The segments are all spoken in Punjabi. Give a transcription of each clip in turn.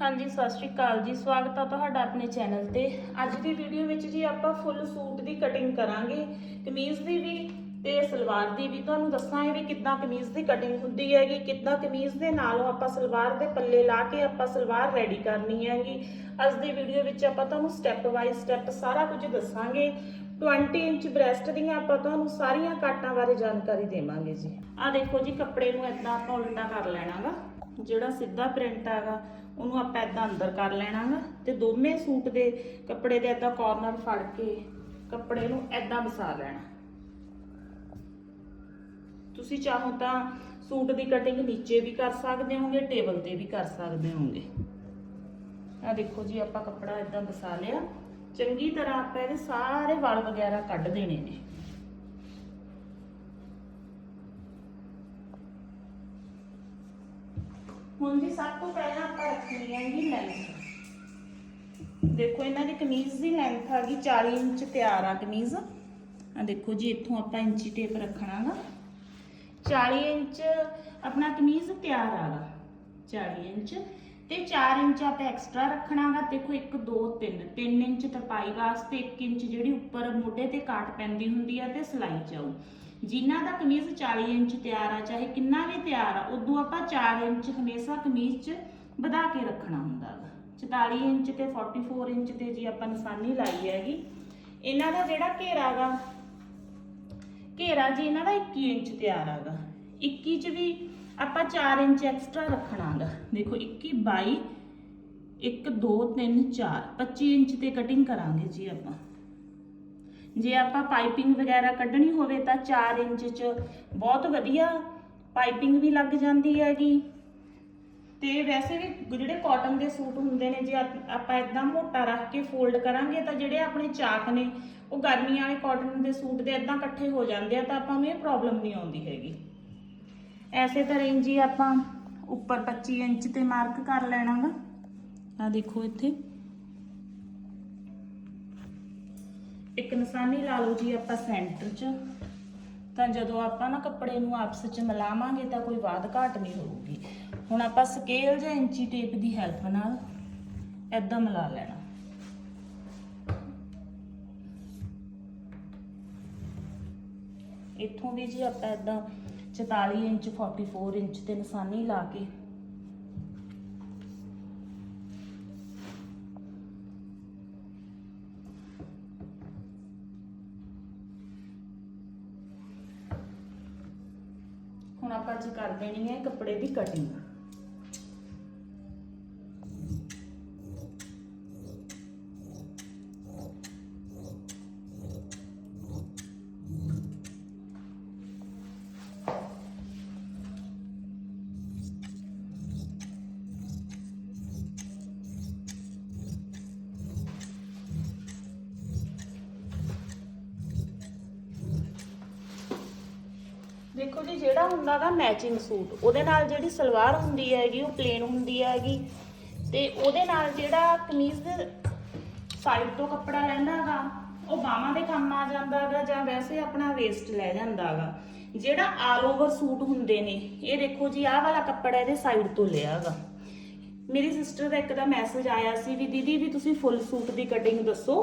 ਹਾਂਜੀ, ਸਤਿ ਸ਼੍ਰੀ ਅਕਾਲ ਜੀ। ਸਵਾਗਤ ਆ ਤੁਹਾਡਾ ਆਪਣੇ ਚੈਨਲ ਤੇ। ਅੱਜ ਦੀ ਵੀਡੀਓ ਵਿੱਚ ਜੀ ਆਪਾਂ ਫੁੱਲ ਸੂਟ ਦੀ ਕਟਿੰਗ ਕਰਾਂਗੇ। ਕਮੀਜ਼ ਦੀ ਵੀ ਤੇ ਸਲਵਾਰ ਦੀ ਵੀ। ਤੁਹਾਨੂੰ ਦੱਸਾਂਗੇ ਵੀ ਕਿੱਦਾਂ ਕਮੀਜ਼ ਦੀ ਕਟਿੰਗ ਹੁੰਦੀ ਹੈਗੀ, ਕਿੱਦਾਂ ਕਮੀਜ਼ ਦੇ ਨਾਲੋਂ ਆਪਾਂ ਸਲਵਾਰ ਦੇ ਪੱਲੇ ਲਾ ਕੇ ਆਪਾਂ ਸਲਵਾਰ ਰੈਡੀ ਕਰਨੀ ਹੈਗੀ। ਅੱਜ ਦੀ ਵੀਡੀਓ ਵਿੱਚ ਆਪਾਂ ਤੁਹਾਨੂੰ ਸਟੈਪ ਬਾਈ ਸਟੈਪ ਸਾਰਾ ਕੁਝ ਦੱਸਾਂਗੇ। 20 ਇੰਚ ਬ੍ਰੈਸਟ ਦੀਆਂ ਆਪਾਂ ਤੁਹਾਨੂੰ ਸਾਰੀਆਂ ਕਾਟਾਂ ਬਾਰੇ ਜਾਣਕਾਰੀ ਦੇਵਾਂਗੇ ਜੀ। ਆਹ ਦੇਖੋ ਜੀ, ਕੱਪੜੇ ਨੂੰ ਇਦਾਂ ਆਪਾਂ ਉਲਟਾ ਕਰ ਲੈਣਾਗਾ, ਜਿਹੜਾ ਸਿੱਧਾ ਪ੍ਰਿੰਟ ਹੈਗਾ ਉਹਨੂੰ ਆਪਾਂ ਇਦਾਂ ਅੰਦਰ ਕਰ ਲੈਣਾਗਾ ਤੇ ਦੋਵੇਂ ਸੂਟ ਦੇ ਕੱਪੜੇ ਦੇ ਇਦਾਂ ਕਾਰਨਰ ਫੜ ਕੇ ਕੱਪੜੇ ਨੂੰ ਇਦਾਂ ਵਸਾ ਲੈਣਾ। ਤੁਸੀਂ ਚਾਹੋ ਤਾਂ ਸੂਟ ਦੀ ਕਟਿੰਗ ਨੀਚੇ ਵੀ ਕਰ ਸਕਦੇ ਹੋਗੇ ਟੇਬਲ ਤੇ ਵੀ ਕਰ ਸਕਦੇ ਹੋਗੇ। ਆ ਦੇਖੋ ਜੀ, ਆਪਾਂ ਕੱਪੜਾ ਇਦਾਂ ਵਸਾ ਲਿਆ। ਚੰਗੀ ਤਰ੍ਹਾਂ ਆਪਾਂ ਇਹਦੇ ਸਾਰੇ ਵਾਲ ਵਗੈਰਾ ਕੱਢ ਦੇਣੇ ਨੇ। ਹੁਣ ਜੀ ਸਭ ਤੋਂ ਪਹਿਲਾਂ ਆਪਾਂ ਰੱਖਣੀ ਹੈਗੀ ਲੈਂਥ ਦੇਖੋ ਇਹਨਾਂ ਦੀ ਕਮੀਜ਼ ਦੀ ਲੈਂਥ ਆ ਗਈ 40 ਇੰਚ ਤਿਆਰ ਆ ਕਮੀਜ਼। ਆ ਦੇਖੋ ਜੀ, ਇੱਥੋਂ ਆਪਾਂ ਇੰਚੀ ਟੇਪ ਰੱਖਣਾਗਾ 40 ਇੰਚ ਆਪਣਾ ਕਮੀਜ਼ ਤਿਆਰ ਆਗਾ 40 ਇੰਚ। ਤੇ 4 ਇੰਚ ਆਪਾਂ ਐਕਸਟਰਾ ਰੱਖਣਾਗਾ ਦੇਖੋ 1 2 3 3 ਇੰਚ ਤਰਪਾਈ ਵਾਸਤੇ 1 ਇੰਚ ਜਿਹੜੀ ਉੱਪਰ ਮੋਢੇ ਤੇ ਕਾਟ ਪੈਂਦੀ ਹੁੰਦੀ ਆ ਤੇ ਸਲਾਈ ਚਾਉ ਜਿਨ੍ਹਾਂ ਦਾ ਕਮੀਜ਼ 40 ਇੰਚ ਤਿਆਰ ਆ, ਚਾਹੇ ਕਿੰਨਾ ਵੀ ਤਿਆਰ ਆ, ਉਦੋਂ ਆਪਾਂ 4 ਇੰਚ ਹਮੇਸ਼ਾ ਕਮੀਜ਼ 'ਚ ਵਧਾ ਕੇ ਰੱਖਣਾ ਹੁੰਦਾ ਗਾ 44 ਇੰਚ ਤੇ 44 ਇੰਚ ਤੇ ਜੀ ਆਪਾਂ ਨਿਸ਼ਾਨੀ ਲਾਈ ਹੈਗੀ। ਇਹਨਾਂ ਦਾ ਜਿਹੜਾ ਘੇਰਾ ਗਾ ਘੇਰਾ ਜੀ ਇਹਨਾਂ ਦਾ 21 ਇੰਚ ਤਿਆਰ ਹੈਗਾ 21 ਚ ਵੀ ਆਪਾਂ 4 ਇੰਚ ਐਕਸਟਰਾ ਰੱਖਣਾਗਾ ਦੇਖੋ 21 22 1 2 3 4 25 ਇੰਚ ਤੇ ਕਟਿੰਗ ਕਰਾਂਗੇ ਜੀ ਆਪਾਂ। ਜੇ ਆਪਾਂ ਪਾਈਪਿੰਗ ਵਗੈਰਾ ਕੱਢਣੀ ਹੋਵੇ ਤਾਂ 4 ਇੰਚ ਚ ਬਹੁਤ ਵਧੀਆ ਪਾਈਪਿੰਗ ਵੀ ਲੱਗ ਜਾਂਦੀ ਹੈਗੀ। ਤੇ ਵੈਸੇ ਵੀ ਜਿਹੜੇ ਕਾਟਨ ਦੇ ਸੂਟ ਹੁੰਦੇ ਨੇ, ਜੇ ਆਪਾਂ ਇਦਾਂ ਮੋਟਾ ਰੱਖ ਕੇ ਫੋਲਡ ਕਰਾਂਗੇ ਤਾਂ ਜਿਹੜੇ ਆਪਣੇ ਚਾਕ ਨੇ, ਉਹ ਗਰਮੀਆਂ ਵਾਲੇ ਕਾਟਨ ਦੇ ਸੂਟ ਦੇ ਇਦਾਂ ਇਕੱਠੇ ਹੋ ਜਾਂਦੇ ਆ ਤਾਂ ਆਪਾਂ ਨੂੰ ਇਹ ਪ੍ਰੋਬਲਮ ਨਹੀਂ ਆਉਂਦੀ ਹੈਗੀ। ਐਸੇ ਤਰ੍ਹਾਂ ਜੀ ਆਪਾਂ ਉੱਪਰ 25 ਇੰਚ ਤੇ ਮਾਰਕ ਕਰ ਲੈਣਾਗਾ। ਆ ਦੇਖੋ ਇੱਥੇ। ਇੱਕ ਨਿਸ਼ਾਨੀ ਲਾ ਲਓ ਜੀ ਆਪਾਂ ਸੈਂਟਰ 'ਚ, ਤਾਂ ਜਦੋਂ ਆਪਾਂ ਨਾ ਕੱਪੜੇ ਨੂੰ ਆਪਸ 'ਚ ਮਿਲਾਵਾਂਗੇ ਤਾਂ ਕੋਈ ਵਾਧ ਘਾਟ ਨਹੀਂ ਹੋਊਗੀ। ਹੁਣ ਆਪਾਂ ਸਕੇਲ ਜਾਂ ਇੰਚੀ ਟੇਪ ਦੀ ਹੈਲਪ ਨਾਲ ਐਦਾਂ ਮਿਲਾ ਲੈਣਾ। ਇੱਥੋਂ ਵੀ ਜੀ ਆਪਾਂ ਐਦਾਂ 44 ਇੰਚ 44 ਇੰਚ ਤੇ ਨਿਸ਼ਾਨੀ ਲਾ ਕੇ ਦੇਣੀ ਹੈ ਕੱਪੜੇ ਦੀ ਕਟਿੰਗ ਜਿਹੜਾ ਹੁੰਦਾ ਗਾ ਮੈਚਿੰਗ ਸੂਟ ਉਹਦੇ ਨਾਲ ਜਿਹੜੀ ਸਲਵਾਰ ਹੁੰਦੀ ਹੈਗੀ, ਉਹ ਪਲੇਨ ਹੁੰਦੀ ਹੈਗੀ। ਤੇ ਉਹਦੇ ਨਾਲ ਜਿਹੜਾ ਕਮੀਜ਼ ਦੇ ਸਾਈਡ ਤੋਂ ਕੱਪੜਾ ਲੈਂਦਾਗਾ ਉਹ ਬਾਹਾਂ ਦੇ ਕੰਮ ਆ ਜਾਂਦਾਗਾ ਜਾਂ ਵੈਸੇ ਆਪਣਾ ਵੇਸਟ ਲੈ ਜਾਂਦਾਗਾ ਜਿਹੜਾ ਆਲ ਓਵਰ ਸੂਟ ਹੁੰਦੇ ਨੇ, ਇਹ ਦੇਖੋ ਜੀ, ਆਹ ਵਾਲਾ ਕੱਪੜਾ ਇਹਦੇ ਸਾਈਡ ਤੋਂ ਲਿਆਗਾ ਮੇਰੀ ਸਿਸਟਰ ਦਾ ਇੱਕ ਦਾ ਮੈਸੇਜ ਆਇਆ ਸੀ ਵੀ ਦੀਦੀ, ਵੀ ਤੁਸੀਂ ਫੁੱਲ ਸੂਟ ਦੀ ਕਟਿੰਗ ਦੱਸੋ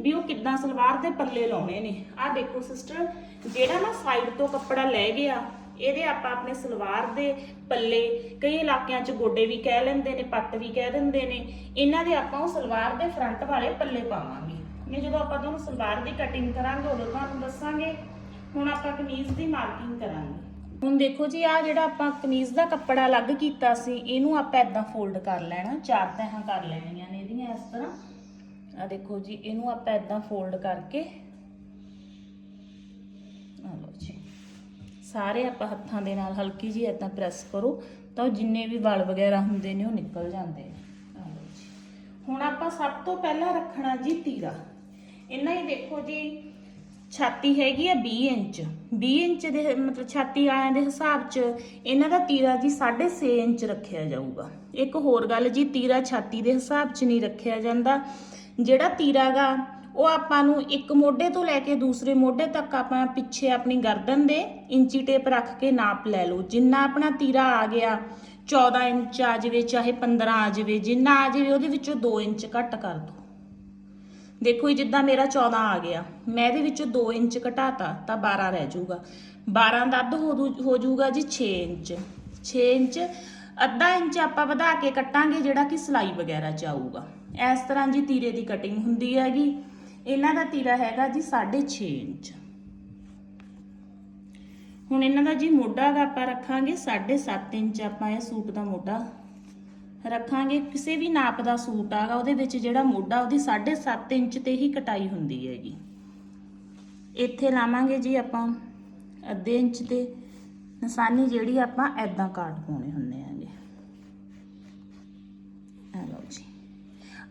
ਵੀ ਉਹ ਕਿੱਦਾਂ ਸਲਵਾਰ ਦੇ ਪੱਲੇ ਲਾਉਣੇ ਨੇ। ਆਹ ਦੇਖੋ ਸਿਸਟਰ ਜਿਹੜਾ ਨਾ ਸਾਈਡ ਤੋਂ ਕੱਪੜਾ ਲੈ ਗਿਆ ਇਹਦੇ ਆਪਾਂ ਆਪਣੇ ਸਲਵਾਰ ਦੇ ਪੱਲੇ ਕਈ ਇਲਾਕਿਆਂ 'ਚ ਗੋਡੇ ਵੀ ਕਹਿ ਲੈਂਦੇ ਨੇ, ਪੱਟ ਵੀ ਕਹਿ ਦਿੰਦੇ ਨੇ। ਇਹਨਾਂ ਦੇ ਆਪਾਂ ਉਹ ਸਲਵਾਰ ਦੇ ਫਰੰਟ ਵਾਲੇ ਪੱਲੇ ਪਾਵਾਂਗੇ। ਇਹ ਜਦੋਂ ਆਪਾਂ ਤੁਹਾਨੂੰ ਸਲਵਾਰ ਦੀ ਕਟਿੰਗ ਕਰਾਂਗੇ, ਉਦੋਂ ਤੁਹਾਨੂੰ ਦੱਸਾਂਗੇ। ਹੁਣ ਆਪਾਂ ਕਮੀਜ਼ ਦੀ ਮਾਰਕਿੰਗ ਕਰਾਂਗੇ। ਹੁਣ ਦੇਖੋ ਜੀ ਆ ਜਿਹੜਾ ਆਪਾਂ ਕਮੀਜ਼ ਦਾ ਕੱਪੜਾ ਅਲੱਗ ਕੀਤਾ ਸੀ, ਇਹਨੂੰ ਆਪਾਂ ਇਦਾਂ ਫੋਲਡ ਕਰ ਲੈਣਾ, ਚਾਰ ਤਹਾਂ ਕਰ ਲੈਣੀਆਂ ਨੇ ਇਹਦੀਆਂ ਇਸ ਤਰ੍ਹਾਂ। ਆ ਦੇਖੋ ਜੀ, ਇਹਨੂੰ ਆਪਾਂ ਇਦਾਂ ਫੋਲਡ ਕਰਕੇ। ਆ ਲਓ ਜੀ। ਸਾਰੇ ਆਪਾਂ ਹੱਥਾਂ ਦੇ ਨਾਲ ਹਲਕੀ ਜੀ ਇਦਾਂ ਪ੍ਰੈਸ ਕਰੋ, ਤਾਂ ਉਹ ਜਿੰਨੇ ਵੀ ਵਾਲ ਵਗੈਰਾ ਹੁੰਦੇ ਨੇ ਉਹ ਨਿਕਲ ਜਾਂਦੇ ਨੇ ਹੁਣ ਆਪਾਂ ਸਭ ਤੋਂ ਪਹਿਲਾਂ ਰੱਖਣਾ ਜੀ ਤੀਰਾ। ਇਹਨਾਂ ਹੀ ਦੇਖੋ ਜੀ, ਛਾਤੀ ਹੈਗੀ ਆ 20 ਇੰਚ। 20 ਇੰਚ ਦੇ ਮਤਲਬ ਛਾਤੀ ਆਇਆਂ ਦੇ ਹਿਸਾਬ 'ਚ ਇਹਨਾਂ ਦਾ ਤੀਰਾ ਜੀ 6.5 ਇੰਚ ਰੱਖਿਆ ਜਾਊਗਾ। ਇੱਕ ਹੋਰ ਗੱਲ ਜੀ, ਤੀਰਾ ਛਾਤੀ ਦੇ ਹਿਸਾਬ 'ਚ ਨਹੀਂ ਰੱਖਿਆ ਜਾਂਦਾ। ਜਿਹੜਾ ਤੀਰਾ ਗਾ ਉਹ ਆਪਾਂ ਨੂੰ ਇੱਕ ਮੋਢੇ ਤੋਂ ਲੈ ਕੇ ਦੂਸਰੇ ਮੋਢੇ ਤੱਕ ਆਪਾਂ ਪਿੱਛੇ ਆਪਣੀ ਗਰਦਨ ਦੇ ਇੰਚੀ ਟੇਪ ਰੱਖ ਕੇ ਨਾਪ ਲੈ ਲਓ। ਜਿੰਨਾ ਆਪਣਾ ਤੀਰਾ ਆ ਗਿਆ 14 ਇੰਚ ਆ ਜਾਵੇ, ਚਾਹੇ 15 ਆ ਜਾਵੇ, ਜਿੰਨਾ ਆ ਜਾਵੇ ਉਹਦੇ ਵਿੱਚੋਂ 2 ਇੰਚ ਘੱਟ ਕਰ ਦੋ। ਦੇਖੋ ਜੀ, ਜਿੱਦਾਂ ਮੇਰਾ 14 ਆ ਗਿਆ, ਮੈਂ ਇਹਦੇ ਵਿੱਚੋਂ 2 ਇੰਚ ਘਟਾਤਾ ਤਾਂ 12 ਰਹਿ ਜਾਊਗਾ। 12 ਦਾ ਅੱਧ ਹੋ ਹੋ ਜਾਊਗਾ ਜੀ 6 ਇੰਚ। 6 ਇੰਚ, ਅੱਧਾ ਇੰਚ ਆਪਾਂ ਵਧਾ ਕੇ ਕੱਟਾਂਗੇ ਜਿਹੜਾ ਕਿ ਸਲਾਈ ਵਗੈਰਾ ਚ ਆਊਗਾ। ਇਸ ਤਰ੍ਹਾਂ ਜੀ ਤੀਰੇ ਦੀ ਕਟਿੰਗ ਹੁੰਦੀ ਹੈਗੀ। ਇਹਨਾਂ ਦਾ ਤੀਰਾ ਹੈਗਾ ਜੀ 6.5 ਇੰਚ। ਹੁਣ ਇਹਨਾਂ ਦਾ ਜੀ ਮੋਢਾ ਦਾ ਆਪਾਂ ਰੱਖਾਂਗੇ 7.5 ਇੰਚ ਆਪਾਂ ਇਹ ਸੂਟ ਦਾ ਮੋਢਾ ਰੱਖਾਂਗੇ। ਕਿਸੇ ਵੀ ਨਾਪ ਦਾ ਸੂਟ ਆਗਾ, ਉਹਦੇ ਵਿੱਚ ਜਿਹੜਾ ਮੋਢਾ, ਉਹਦੀ 7.5 ਇੰਚ ਤੇ ਹੀ ਕਟਾਈ ਹੁੰਦੀ ਹੈਗੀ। ਇੱਥੇ ਲਾਵਾਂਗੇ ਜੀ ਆਪਾਂ ਅੱਧੇ ਇੰਚ ਤੇ। ਨਿਸ਼ਾਨੀ ਜਿਹੜੀ ਆਪਾਂ ਐਦਾਂ ਕਾਟ ਪਾਉਣੇ ਹੁੰਦੇ ਆਂਗੇ ਆ ਲਓ ਜੀ।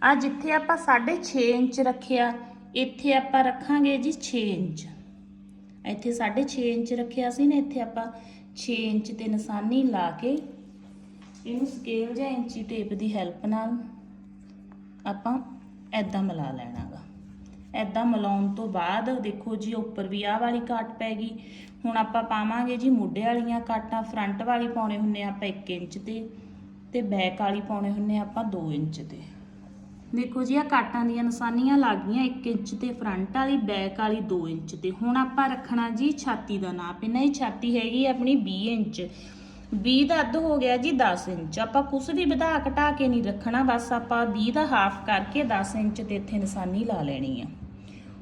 ਆ ਜਿੱਥੇ ਆਪਾਂ 6.5 ਇੰਚ ਰੱਖਿਆ ਇੱਥੇ ਆਪਾਂ ਰੱਖਾਂਗੇ ਜੀ 6 ਇੰਚ। ਇੱਥੇ 6.5 ਇੰਚ ਰੱਖਿਆ ਸੀ ਨਾ, ਇੱਥੇ ਆਪਾਂ 6 ਇੰਚ ਤੇ ਨਿਸ਼ਾਨੀ ਲਾ ਕੇ ਇਹਨੂੰ ਸਕੇਲ ਜਾਂ ਇੰਚੀ ਟੇਪ ਦੀ ਹੈਲਪ ਨਾਲ ਆਪਾਂ ਐਦਾਂ ਮਿਲਾ ਲੈਣਾਗਾ। ਐਦਾਂ ਮਿਲਾਉਣ ਤੋਂ ਬਾਅਦ ਦੇਖੋ ਜੀ, ਉੱਪਰ ਵੀ ਆਹ ਵਾਲੀ ਕਾਟ ਪੈ ਗਈ। ਹੁਣ ਆਪਾਂ ਪਾਵਾਂਗੇ ਜੀ ਮੋਢੇ ਵਾਲੀਆਂ ਕਾਟਾਂ ਫਰੰਟ ਵਾਲੀ ਪਾਉਣੇ ਹੁੰਨੇ ਆ ਆਪਾਂ 1 ਇੰਚ ਤੇ ਤੇ ਬੈਕ ਵਾਲੀ ਪਾਉਣੇ ਹੁੰਨੇ ਆ ਆਪਾਂ 2 ਇੰਚ ਤੇ। ਦੇਖੋ ਜੀ ਆ ਕਾਟਾਂ ਦੀਆਂ ਨਿਸ਼ਾਨੀਆਂ ਲੱਗ ਗਈਆਂ 1 ਇੰਚ ਤੇ ਫਰੰਟ ਵਾਲੀ, ਬੈਕ ਵਾਲੀ 2 ਇੰਚ ਤੇ। ਹੁਣ ਆਪਾਂ ਰੱਖਣਾ ਜੀ ਛਾਤੀ ਦਾ ਨਾਪ। ਇਹਨਾਂ ਦੀ ਛਾਤੀ ਹੈਗੀ ਆਪਣੀ 20 ਇੰਚ। 20 ਦਾ ਅੱਧ ਹੋ ਗਿਆ ਜੀ 10 ਇੰਚ। ਆਪਾਂ ਕੁਝ ਵੀ ਵਧਾ ਘਟਾ ਕੇ ਨਹੀਂ ਰੱਖਣਾ, ਬਸ ਆਪਾਂ 20 ਦਾ ਹਾਫ ਕਰਕੇ 10 ਇੰਚ ਤੇ ਇੱਥੇ ਨਿਸ਼ਾਨੀ ਲਾ ਲੈਣੀ ਆ।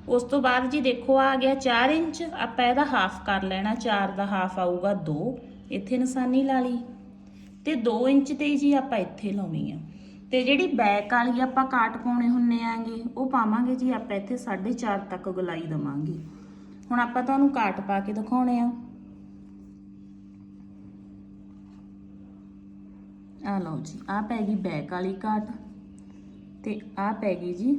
ਉਸ ਤੋਂ ਬਾਅਦ ਜੀ ਦੇਖੋ, ਆ ਗਿਆ 4 ਇੰਚ। ਆਪਾਂ ਇਹਦਾ ਹਾਫ ਕਰ ਲੈਣਾ 4 ਦਾ ਹਾਫ ਆਊਗਾ 2 ਇੱਥੇ ਨਿਸ਼ਾਨੀ ਲਾ ਲਈ। ਤੇ 2 ਇੰਚ ਤੇ ਜੀ ਆਪਾਂ ਇੱਥੇ ਲਾਉਣੀ ਆ। ਤੇ ਜਿਹੜੀ ਬੈਕ ਵਾਲੀ ਆਪਾਂ ਕਾਟ ਪਾਉਣੇ ਹੁੰਨੇ ਆਂਗੇ, ਉਹ ਪਾਵਾਂਗੇ ਜੀ ਆਪਾਂ ਇੱਥੇ 4.5 ਤੱਕ ਗੁਲਾਈ ਦਵਾਂਗੇ। ਹੁਣ ਆਪਾਂ ਤੁਹਾਨੂੰ ਕਾਟ ਪਾ ਕੇ ਦਿਖਾਉਣੇ ਆ। ਆ ਲਓ ਜੀ ਆ ਪੈ ਗਈ ਬੈਕ ਵਾਲੀ ਕਾਟ ਤੇ ਆ ਪੈ ਗਈ ਜੀ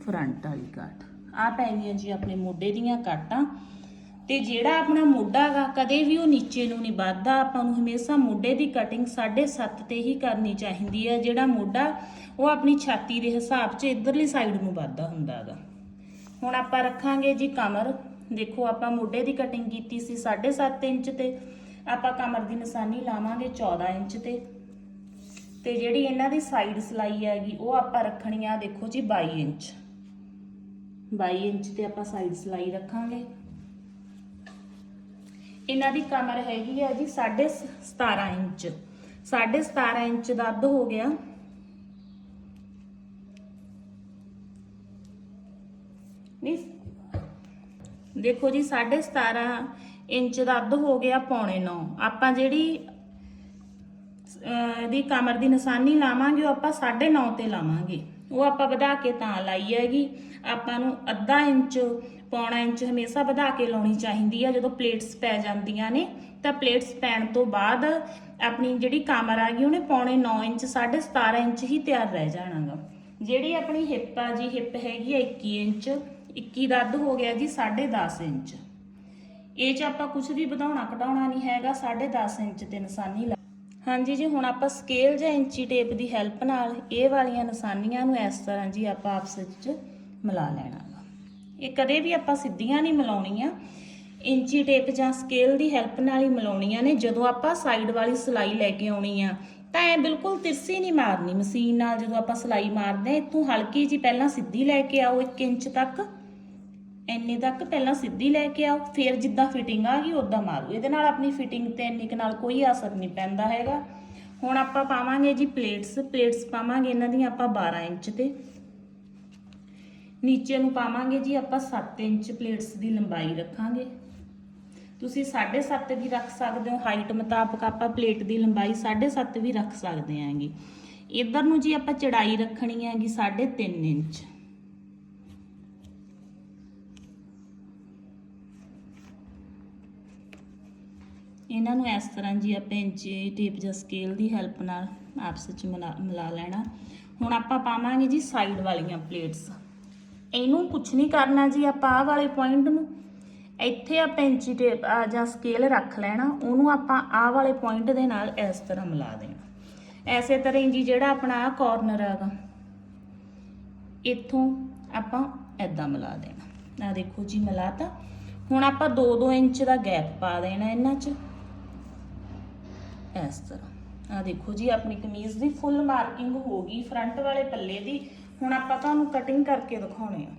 ਫਰੰਟ ਵਾਲੀ ਕਾਟ। ਆ ਪੈ ਗਈਆਂ ਜੀ ਆਪਣੇ ਮੋਢੇ ਦੀਆਂ ਕਾਟਾਂ। ਤੇ ਜਿਹੜਾ ਆਪਣਾ ਮੋਢਾ ਗਾ, ਕਦੇ ਵੀ ਉਹ ਨੀਚੇ ਨੂੰ ਨਹੀਂ ਵੱਧਦਾ। ਆਪਾਂ ਨੂੰ ਹਮੇਸ਼ਾ ਮੋਢੇ ਦੀ ਕਟਿੰਗ 7.5 ਤੇ ਹੀ ਕਰਨੀ ਚਾਹੀਦੀ ਹੈ ਜਿਹੜਾ ਮੋਢਾ, ਉਹ ਆਪਣੀ ਛਾਤੀ ਦੇ ਹਿਸਾਬ 'ਚ ਇਧਰਲੀ ਸਾਈਡ ਨੂੰ ਵੱਧਦਾ ਹੁੰਦਾ ਹੈਗਾ ਹੁਣ ਆਪਾਂ ਰੱਖਾਂਗੇ ਜੀ ਕਮਰ। ਦੇਖੋ, ਆਪਾਂ ਮੋਢੇ ਦੀ ਕਟਿੰਗ ਕੀਤੀ ਸੀ 7.5 ਇੰਚ ਤੇ। ਆਪਾਂ ਕਮਰ ਦੀ ਨਿਸ਼ਾਨੀ ਲਾਵਾਂਗੇ 14 ਇੰਚ ਤੇ। ਤੇ ਜਿਹੜੀ ਇਹਨਾਂ ਦੀ ਸਾਈਡ ਸਲਾਈ ਹੈਗੀ, ਉਹ ਆਪਾਂ ਰੱਖਣੀ ਆ, ਦੇਖੋ ਜੀ 22 ਇੰਚ। 22 ਇੰਚ ਤੇ ਆਪਾਂ ਸਾਈਡ ਸਲਾਈ ਰੱਖਾਂਗੇ। ਇਹਨਾਂ ਦੀ ਕਮਰ ਹੈਗੀ ਆ ਜੀ 17.5 ਇੰਚ। 17.5 ਇੰਚ ਦਾ ਅੱਧ ਹੋ ਗਿਆ। ਨਹੀਂ, ਦੇਖੋ ਜੀ 17.5 ਇੰਚ ਦਾ ਅੱਧ ਹੋ ਗਿਆ ਪੌਣੇ 9 ਆਪਾਂ ਜਿਹੜੀ ਦੀ ਕਮਰ ਦੀ ਨਿਸ਼ਾਨੀ ਲਾਵਾਂਗੇ, ਉਹ ਆਪਾਂ 9.5 ਤੇ ਲਾਵਾਂਗੇ। ਉਹ ਆਪਾਂ ਵਧਾ ਕੇ ਤਾਂ ਲਾਈ ਹੈਗੀ। ਆਪਾਂ ਨੂੰ ਅੱਧਾ ਇੰਚ ਪੌਣਾ ਇੰਚ ਹਮੇਸ਼ਾ ਵਧਾ ਕੇ ਲਾਉਣੀ ਚਾਹੀਦੀ ਆ। ਜਦੋਂ ਪਲੇਟਸ ਪੈ ਜਾਂਦੀਆਂ ਨੇ, ਤਾਂ ਪਲੇਟਸ ਪੈਣ ਤੋਂ ਬਾਅਦ ਆਪਣੀ ਜਿਹੜੀ ਕਮਰ ਆ ਗਈ, ਉਹਨੇ ਪੌਣੇ 9 ਇੰਚ 17.5 ਇੰਚ ਹੀ ਤਿਆਰ ਰਹਿ ਜਾਣਾਗਾ। ਜਿਹੜੀ ਆਪਣੀ ਹਿੱਪ ਆ ਜੀ ਹਿੱਪ ਹੈਗੀ ਆ 21 ਇੰਚ 21 ਦਾ ਅੱਧ ਹੋ ਗਿਆ ਜੀ 10.5 ਇੰਚ। ਇਹ ਚ ਆਪਾਂ ਕੁਝ ਵੀ ਵਧਾਉਣਾ ਘਟਾਉਣਾ ਨਹੀਂ ਹੈਗਾ 10.5 ਇੰਚ ਤੇ ਨਿਸ਼ਾਨੀ ਲਾ ਹਾਂਜੀ ਜੀ, ਹੁਣ ਆਪਾਂ ਸਕੇਲ ਜਾਂ ਇੰਚੀ ਟੇਪ ਦੀ ਹੈਲਪ ਨਾਲ ਇਹ ਵਾਲੀਆਂ ਨਿਸ਼ਾਨੀਆਂ ਨੂੰ ਇਸ ਤਰ੍ਹਾਂ ਜੀ ਆਪਾਂ ਆਪਸ ਵਿੱਚ ਮਿਲਾ ਲੈਣਾ। ਇਹ ਕਦੇ ਵੀ ਆਪਾਂ ਸਿੱਧੀਆਂ ਨਹੀਂ ਮਿਲਾਉਣੀਆਂ। ਇੰਚੀ ਟੇਪ ਜਾਂ ਸਕੇਲ ਦੀ ਹੈਲਪ ਨਾਲ ਹੀ ਮਿਲਾਉਣੀਆਂ ਨੇ। ਜਦੋਂ ਆਪਾਂ ਸਾਈਡ ਵਾਲੀ ਸਲਾਈ ਲੈ ਕੇ ਆਉਣੀ ਆ, ਤਾਂ ਐ ਬਿਲਕੁਲ ਤਿਰਸੀ ਨਹੀਂ ਮਾਰਨੀ। ਮਸ਼ੀਨ ਨਾਲ ਜਦੋਂ ਆਪਾਂ ਸਲਾਈ ਮਾਰਦੇ ਆ ਇੱਥੋਂ ਹਲਕੀ ਜੀ ਪਹਿਲਾਂ ਸਿੱਧੀ ਲੈ ਕੇ ਆਓ 1 ਇੰਚ ਤੱਕ। ਇੰਨੇ ਤੱਕ ਪਹਿਲਾਂ ਸਿੱਧੀ ਲੈ ਕੇ ਆਓ। ਫਿਰ ਜਿੱਦਾਂ ਫਿਟਿੰਗ ਆ ਗਈ ਉਦਾਂ ਮਾਰੋ। ਇਹਦੇ ਨਾਲ ਆਪਣੀ ਫਿਟਿੰਗ ਤੇ ਇੰਨੀ ਕੁ ਨਾਲ ਕੋਈ ਅਸਰ ਨਹੀਂ ਪੈਂਦਾ ਹੈਗਾ। ਹੁਣ ਆਪਾਂ ਪਾਵਾਂਗੇ ਜੀ ਪਲੇਟਸ ਪਲੇਟਸ ਪਾਵਾਂਗੇ ਇਹਨਾਂ ਦੀਆਂ ਆਪਾਂ 12 ਇੰਚ ਤੇ। ਨੀਚੇ ਨੂੰ ਪਾਵਾਂਗੇ ਜੀ ਆਪਾਂ 7 ਇੰਚ ਪਲੇਟਸ ਦੀ ਲੰਬਾਈ ਰੱਖਾਂਗੇ। ਤੁਸੀਂ 7.5 ਵੀ ਰੱਖ ਸਕਦੇ ਹੋ। ਹਾਈਟ ਮੁਤਾਬਕ ਆਪਾਂ ਪਲੇਟ ਦੀ ਲੰਬਾਈ 7.5 ਵੀ ਰੱਖ ਸਕਦੇ ਆਂਗੇ ਇਧਰ ਨੂੰ ਜੀ ਆਪਾਂ ਚੜਾਈ ਰੱਖਣੀ ਹੈਗੀ 3.5 ਇੰਚ। ਇਹਨਾਂ ਨੂੰ ਇਸ ਤਰ੍ਹਾਂ ਜੀ ਆਪਾਂ ਇੰਚੀ ਟੇਪ ਜਾਂ ਸਕੇਲ ਦੀ ਹੈਲਪ ਨਾਲ ਆਪਸ ਵਿੱਚ ਮਿਲਾ ਮਿਲਾ ਲੈਣਾ। ਹੁਣ ਆਪਾਂ ਪਾਵਾਂਗੇ ਜੀ ਸਾਈਡ ਵਾਲੀਆਂ ਪਲੇਟਸ ਇਹਨੂੰ ਕੁਛ ਨਹੀਂ ਕਰਨਾ ਜੀ ਆਪਾਂ ਆਹ ਵਾਲੇ ਪੁਆਇੰਟ ਨੂੰ। ਇੱਥੇ ਆਪਾਂ ਇੰਚੀ ਟੇਪ ਜਾਂ ਸਕੇਲ ਰੱਖ ਲੈਣਾ, ਉਹਨੂੰ ਆਪਾਂ ਆਹ ਵਾਲੇ ਪੁਆਇੰਟ ਦੇ ਨਾਲ ਇਸ ਤਰ੍ਹਾਂ ਮਿਲਾ ਦੇਣਾ। ਐਸੇ ਤਰ੍ਹਾਂ ਹੀ ਜੀ ਜਿਹੜਾ ਆਪਣਾ ਆਹ ਕਾਰਨਰ ਹੈਗਾ, ਇੱਥੋਂ ਆਪਾਂ ਐਦਾਂ ਮਿਲਾ ਦੇਣਾ। ਆ ਦੇਖੋ ਜੀ ਮਿਲਾਤਾ। ਹੁਣ ਆਪਾਂ 2-2 ਇੰਚ ਦਾ ਗੈਪ ਪਾ ਦੇਣਾ ਇਹਨਾਂ 'ਚ। ਇਸ ਤਰ੍ਹਾਂ। ਆ ਦੇਖੋ ਜੀ, ਆਪਣੀ ਕਮੀਜ਼ ਦੀ ਫੁੱਲ ਮਾਰਕਿੰਗ ਹੋ ਗਈ ਫਰੰਟ ਵਾਲੇ ਪੱਲੇ ਦੀ। ਹੁਣ ਆਪਾਂ ਤੁਹਾਨੂੰ ਕਟਿੰਗ ਕਰਕੇ ਦਿਖਾਉਣੇ ਆ।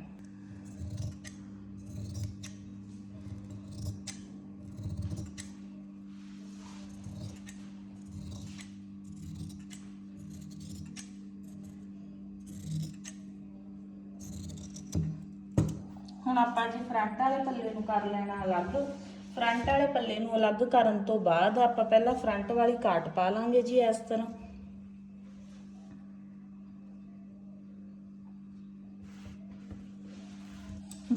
ਹੁਣ ਆਪਾਂ ਜੀ ਫਰੰਟ ਵਾਲੇ ਪੱਲੇ ਨੂੰ ਕਰ ਲੈਣਾ ਅਲੱਗ। ਫਰੰਟ ਵਾਲੇ ਪੱਲੇ ਨੂੰ ਅਲੱਗ ਕਰਨ ਤੋਂ ਬਾਅਦ ਆਪਾਂ ਪਹਿਲਾਂ ਫਰੰਟ ਵਾਲੀ ਕਾਟ ਪਾ ਲਾਂਗੇ ਜੀ ਇਸ ਤਰ੍ਹਾਂ।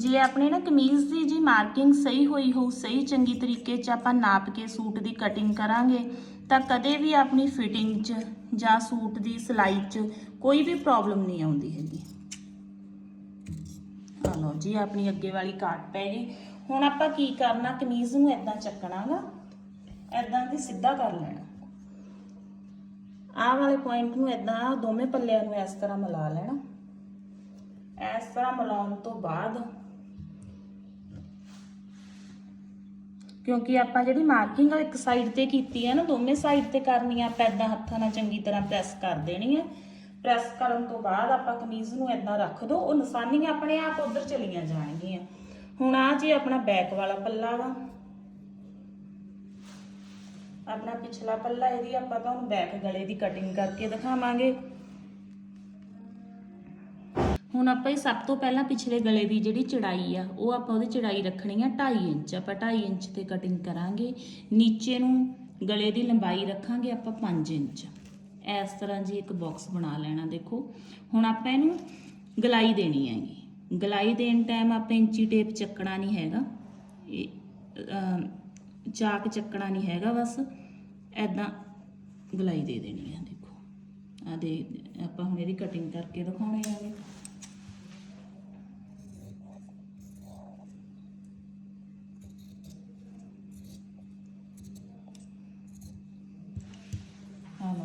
ਜੇ ਆਪਣੇ ਨਾ ਕਮੀਜ਼ ਦੀ ਜੀ ਮਾਰਕਿੰਗ ਸਹੀ ਹੋਈ ਹੋਊ, ਸਹੀ ਚੰਗੀ ਤਰੀਕੇ 'ਚ ਆਪਾਂ ਨਾਪ ਕੇ ਸੂਟ ਦੀ ਕਟਿੰਗ ਕਰਾਂਗੇ, ਤਾਂ ਕਦੇ ਵੀ ਆਪਣੀ ਫਿਟਿੰਗ 'ਚ ਜਾਂ ਸੂਟ ਦੀ ਸਿਲਾਈ 'ਚ ਕੋਈ ਵੀ ਪ੍ਰੋਬਲਮ ਨਹੀਂ ਆਉਂਦੀ ਹੈਗੀ। ਆ ਲਓ ਜੀ, ਆਪਣੀ ਅੱਗੇ ਵਾਲੀ ਕਾਟ ਪੈ ਗਈ। ਹੁਣ ਆਪਾਂ ਕੀ ਕਰਨਾ, ਕਮੀਜ਼ ਨੂੰ ਇਦਾਂ ਚੱਕਣਾਗਾ ਇਦਾਂ ਦੀ ਸਿੱਧਾ ਕਰ ਲੈਣਾ। ਆਹ ਵਾਲੇ ਪੁਆਇੰਟ ਨੂੰ ਇਦਾਂ ਦੋਵੇਂ ਪੱਲਿਆਂ ਨੂੰ ਇਸ ਤਰ੍ਹਾਂ ਮਿਲਾ ਲੈਣਾ। ਇਸ ਤਰ੍ਹਾਂ ਮਿਲਾਉਣ ਤੋਂ ਬਾਅਦ ਕਿਉਂਕਿ ਆਪਾਂ ਜਿਹੜੀ ਮਾਰਕਿੰਗ ਆ ਇੱਕ ਸਾਈਡ ਤੇ ਕੀਤੀ ਹੈ ਨਾ, ਦੋਵੇਂ ਸਾਈਡ ਤੇ ਕਰਨੀ ਆ, ਆਪਾਂ ਏਦਾਂ ਹੱਥਾਂ ਨਾਲ ਚੰਗੀ ਤਰ੍ਹਾਂ ਪ੍ਰੈਸ ਕਰ ਦੇਣੀ ਹੈ ਪ੍ਰੈਸ ਕਰਨ ਤੋਂ ਬਾਅਦ ਆਪਾਂ ਕਮੀਜ਼ ਨੂੰ ਏਦਾਂ ਰੱਖ ਦੋ, ਉਹ ਨਿਸ਼ਾਨੀਆਂ ਆਪਣੇ ਆਪ ਉਧਰ ਚਲੀਆਂ ਜਾਣਗੀਆਂ। ਹੁਣ ਆ ਜੀ ਆਪਣਾ ਬੈਕ ਵਾਲਾ ਪੱਲਾ ਵਾ, ਆਪਣਾ ਪਿਛਲਾ ਪੱਲਾ ਇਹਦੀ ਆਪਾਂ ਤੁਹਾਨੂੰ ਬੈਕ ਗਲੇ ਦੀ ਕਟਿੰਗ ਕਰਕੇ ਦਿਖਾਵਾਂਗੇ। ਹੁਣ ਆਪਾਂ ਇਹ ਸਭ ਤੋਂ ਪਹਿਲਾਂ ਪਿਛਲੇ ਗਲੇ ਦੀ ਜਿਹੜੀ ਚੜਾਈ ਆ, ਉਹ ਆਪਾਂ ਉਹਦੀ ਚੜਾਈ ਰੱਖਣੀ ਆ 2.5 ਇੰਚ। ਆਪਾਂ 2.5 ਇੰਚ ਤੇ ਕਟਿੰਗ ਕਰਾਂਗੇ। ਨੀਚੇ ਨੂੰ ਗਲੇ ਦੀ ਲੰਬਾਈ ਰੱਖਾਂਗੇ ਆਪਾਂ 5 ਇੰਚ। ਇਸ ਤਰ੍ਹਾਂ ਜੀ ਇੱਕ ਬਾਕਸ ਬਣਾ ਲੈਣਾ, ਦੇਖੋ। ਹੁਣ ਆਪਾਂ ਇਹਨੂੰ ਗਲਾਈ ਦੇਣੀ ਹੈਗੀ। ਗਲਾਈ ਦੇਣ ਟਾਈਮ ਆਪਾਂ ਇੰਚੀ ਟੇਪ ਚੱਕਣਾ ਨਹੀਂ ਹੈਗਾ। ਇਹ ਚਾਕ ਚੱਕਣਾ ਨਹੀਂ ਹੈਗਾ ਬਸ। ਐਦਾਂ ਗਲਾਈ ਦੇ ਦੇਣੀ ਆ, ਦੇਖੋ। ਆ ਦੇ, ਆਪਾਂ ਹੁਣ ਇਹਦੀ ਕਟਿੰਗ ਕਰਕੇ ਦਿਖਾਉਣੇ ਆਗੇ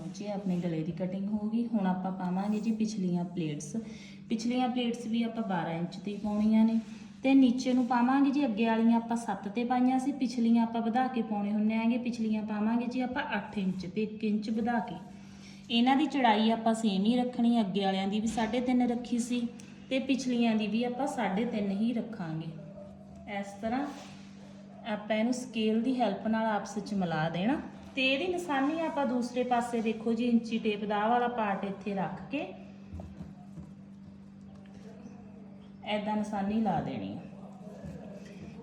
ਹਾਂ ਜੀ ਆਪਣੇ ਗਲੇ ਦੀ ਕਟਿੰਗ ਹੋ ਗਈ। ਹੁਣ ਆਪਾਂ ਪਾਵਾਂਗੇ ਜੀ ਪਿਛਲੀਆਂ ਪਲੇਟਸ ਪਿਛਲੀਆਂ ਪਲੇਟਸ ਵੀ ਆਪਾਂ 12 ਇੰਚ ਦੀ ਪਾਉਣੀਆਂ ਨੇ। ਤੇ ਨੀਚੇ ਨੂੰ ਪਾਵਾਂਗੇ ਜੀ, ਅੱਗੇ ਵਾਲੀਆਂ ਆਪਾਂ 7 ਤੇ ਪਾਈਆਂ ਸੀ, ਪਿਛਲੀਆਂ ਆਪਾਂ ਵਧਾ ਕੇ ਪਾਉਣੇ ਹੁੰਨੇ ਆਂਗੇ ਪਿਛਲੀਆਂ ਪਾਵਾਂਗੇ ਜੀ ਆਪਾਂ 8 ਇੰਚ ਤੇ 1 ਇੰਚ ਵਧਾ ਕੇ। ਇਹਨਾਂ ਦੀ ਚੜਾਈ ਆਪਾਂ ਸੇਮ ਹੀ ਰੱਖਣੀ, ਅੱਗੇ ਵਾਲਿਆਂ ਦੀ ਵੀ 3.5 ਰੱਖੀ ਸੀ ਤੇ ਪਿਛਲੀਆਂ ਦੀ ਵੀ ਆਪਾਂ 3.5 ਹੀ ਰੱਖਾਂਗੇ। ਇਸ ਤਰ੍ਹਾਂ ਆਪਾਂ ਇਹਨੂੰ ਸਕੇਲ ਦੀ ਹੈਲਪ ਨਾਲ ਆਪਸ ਵਿੱਚ ਮਿਲਾ ਦੇਣਾ। ਤੇ ਇਹਦੀ ਨਿਸ਼ਾਨੀ ਆਪਾਂ ਦੂਸਰੇ ਪਾਸੇ ਦੇਖੋ ਜੀ, ਇੰਚੀ ਟੇਪ ਦਾ ਆਹ ਵਾਲਾ ਪਾਰਟ ਇੱਥੇ ਰੱਖ ਕੇ ਐਦਾਂ ਨਿਸ਼ਾਨੀ ਲਾ ਦੇਣੀ ਹੈ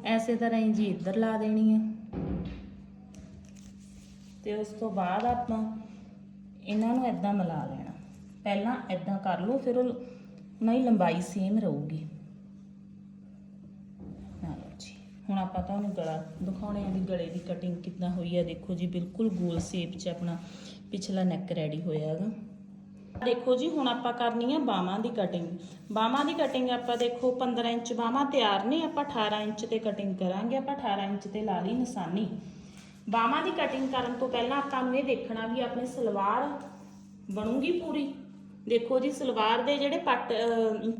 ਐਸੇ ਤਰ੍ਹਾਂ ਹੀ ਜੀ ਇੱਧਰ ਲਾ ਦੇਣੀ ਹੈ ਤੇ ਉਸ ਤੋਂ ਬਾਅਦ ਆਪਾਂ ਇਹਨਾਂ ਨੂੰ ਐਦਾਂ ਮਿਲਾ ਲੈਣਾ। ਪਹਿਲਾਂ ਐਦਾਂ ਕਰ ਲਓ, ਫਿਰ ਉਹ ਉਹਨਾਂ ਦੀ ਲੰਬਾਈ ਸੇਮ ਰਹੂਗੀ ਆ ਲਓ ਜੀ ਹੁਣ ਆਪਾਂ ਤੁਹਾਨੂੰ ਗਲਾ ਦਿਖਾਉਣੇ ਆ ਵੀ ਗਲੇ ਦੀ ਕਟਿੰਗ ਕਿੱਦਾਂ ਹੋਈ ਆ। ਦੇਖੋ ਜੀ, ਬਿਲਕੁਲ ਗੋਲ ਸ਼ੇਪ 'ਚ ਆਪਣਾ ਪਿਛਲਾ ਨੈਕ ਰੈਡੀ ਹੋਇਆ ਹੈਗਾ। ਦੇਖੋ ਜੀ, ਹੁਣ ਆਪਾਂ ਕਰਨੀ ਆ ਬਾਹਾਂ ਦੀ ਕਟਿੰਗ ਬਾਹਾਂ ਦੀ ਕਟਿੰਗ ਆਪਾਂ ਦੇਖੋ 15 ਇੰਚ ਬਾਹਾਂ ਤਿਆਰ ਨੇ, ਆਪਾਂ 18 ਇੰਚ ਤੇ ਕਟਿੰਗ ਕਰਾਂਗੇ, ਆਪਾਂ 18 ਇੰਚ ਤੇ ਲਾ ਲਈ ਨਿਸ਼ਾਨੀ। ਬਾਹਾਂ ਦੀ ਕਟਿੰਗ ਕਰਨ ਤੋਂ ਪਹਿਲਾਂ ਆਪਾਂ ਨੂੰ ਇਹ ਦੇਖਣਾ ਵੀ ਆਪਣੀ ਸਲਵਾਰ ਬਣੂਗੀ ਪੂਰੀ। ਦੇਖੋ ਜੀ, ਸਲਵਾਰ ਦੇ ਜਿਹੜੇ ਪੱਟ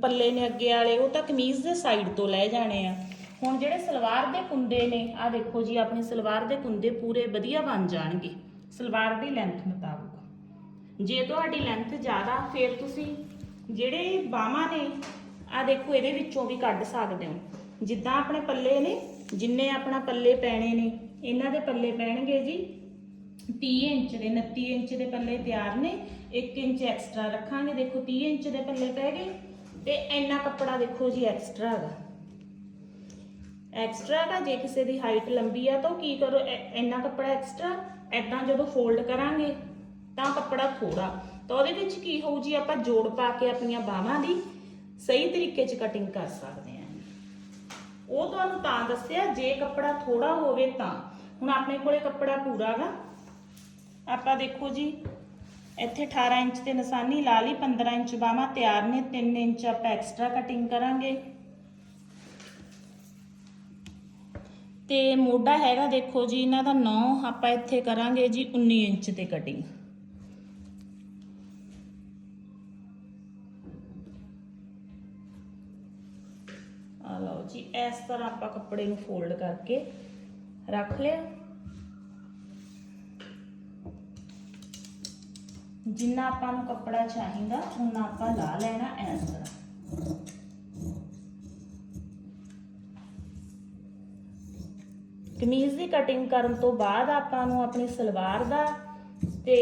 ਪੱਲੇ ਨੇ ਅੱਗੇ ਵਾਲੇ, ਉਹ ਤਾਂ ਕਮੀਜ਼ ਦੇ ਸਾਈਡ ਤੋਂ ਲੈ ਜਾਣੇ ਆ। ਹੁਣ ਜਿਹੜੇ ਸਲਵਾਰ ਦੇ ਕੁੰਦੇ ਨੇ ਆ ਦੇਖੋ ਜੀ, ਆਪਣੀ ਸਲਵਾਰ ਦੇ ਕੁੰਦੇ ਪੂਰੇ ਵਧੀਆ ਬਣ ਜਾਣਗੇ। ਸਲਵਾਰ ਦੀ ਲੈਂਥ ਮੁਤਾਬਕ। ਜੇ ਤੁਹਾਡੀ ਲੈਂਥ ਜ਼ਿਆਦਾ, ਫਿਰ ਤੁਸੀਂ ਜਿਹੜੇ ਬਾਹਾਂ ਨੇ ਆ ਦੇਖੋ, ਇਹਦੇ ਵਿੱਚੋਂ ਵੀ ਕੱਢ ਸਕਦੇ ਹੋ। ਜਿੱਦਾਂ ਆਪਣੇ ਪੱਲੇ ਨੇ, ਜਿੰਨੇ ਆਪਣਾ ਪੱਲੇ ਪੈਣੇ ਨੇ, ਇਹਨਾਂ ਦੇ ਪੱਲੇ ਪੈਣਗੇ ਜੀ। 30 ਇੰਚ ਦੇ 29 ਇੰਚ ਦੇ ਪੱਲੇ ਤਿਆਰ ਨੇ 1 ਇੰਚ ਐਕਸਟਰਾ ਰੱਖਾਂਗੇ। ਦੇਖੋ 30 ਇੰਚ ਦੇ ਪੱਲੇ ਪੈ ਗਏ। ਤੇ ਇੰਨਾ ਕੱਪੜਾ ਦੇਖੋ ਜੀ ਐਕਸਟਰਾ ਹੈਗਾ ਐਕਸਟਰਾ ਦਾ ਜੇ ਕਿਸੇ ਦੀ ਹਾਈਟ ਲੰਬੀ ਆ ਤਾਂ ਉਹ ਕੀ ਕਰੋ ਇੰਨਾ ਕੱਪੜਾ ਐਕਸਟਰਾ ਐਦਾਂ ਜਦੋਂ ਫੋਲਡ ਕਰਾਂਗੇ ਤਾਂ ਕੱਪੜਾ ਥੋੜਾ ਤਾਂ ਉਹਦੇ ਵਿੱਚ ਕੀ ਹੋਊ ਜੀ, ਆਪਾਂ ਜੋੜ ਪਾ ਕੇ ਆਪਣੀਆਂ ਬਾਹਾਂ ਦੀ ਸਹੀ ਤਰੀਕੇ 'ਚ ਕਟਿੰਗ ਕਰ ਸਕਦੇ ਹਾਂ। ਉਹ ਤੁਹਾਨੂੰ ਤਾਂ ਦੱਸਿਆ, ਜੇ ਕੱਪੜਾ ਥੋੜਾ ਹੋਵੇ ਤਾਂ। ਹੁਣ ਆਪਣੇ ਕੋਲੇ ਕੱਪੜਾ ਪੂਰਾ ਗਾ। ਆਪਾਂ ਦੇਖੋ ਜੀ, ਇੱਥੇ 18 ਇੰਚ ਤੇ ਨਿਸ਼ਾਨੀ ਲਾ ਲਈ 15 ਇੰਚ ਬਾਹਾਂ ਤਿਆਰ ਨੇ 3 ਇੰਚ ਆਪਾਂ ਐਕਸਟਰਾ ਕਟਿੰਗ ਕਰਾਂਗੇ। ਤੇ ਮੋਢਾ ਹੈਗਾ ਦੇਖੋ ਜੀ, ਇਹਨਾਂ ਦਾ 9 ਆਪਾਂ ਇੱਥੇ ਕਰਾਂਗੇ ਜੀ 19 ਇੰਚ ਤੇ ਕਟਿੰਗ ਆ ਲਓ ਜੀ, ਇਸ ਤਰ੍ਹਾਂ ਆਪਾਂ ਕੱਪੜੇ ਨੂੰ ਫੋਲਡ ਕਰਕੇ ਰੱਖ ਲਿਆ। ਜਿੰਨਾ ਆਪਾਂ ਨੂੰ ਕੱਪੜਾ ਚਾਹੀਦਾ ਉਹਨਾਂ ਆਪਾਂ ਲਾ ਲੈਣਾ ਇਸ ਤਰ੍ਹਾਂ। ਕਮੀਜ਼ ਦੀ ਕਟਿੰਗ ਕਰਨ ਤੋਂ ਬਾਅਦ ਆਪਾਂ ਨੂੰ ਆਪਣੀ ਸਲਵਾਰ ਦਾ ਤੇ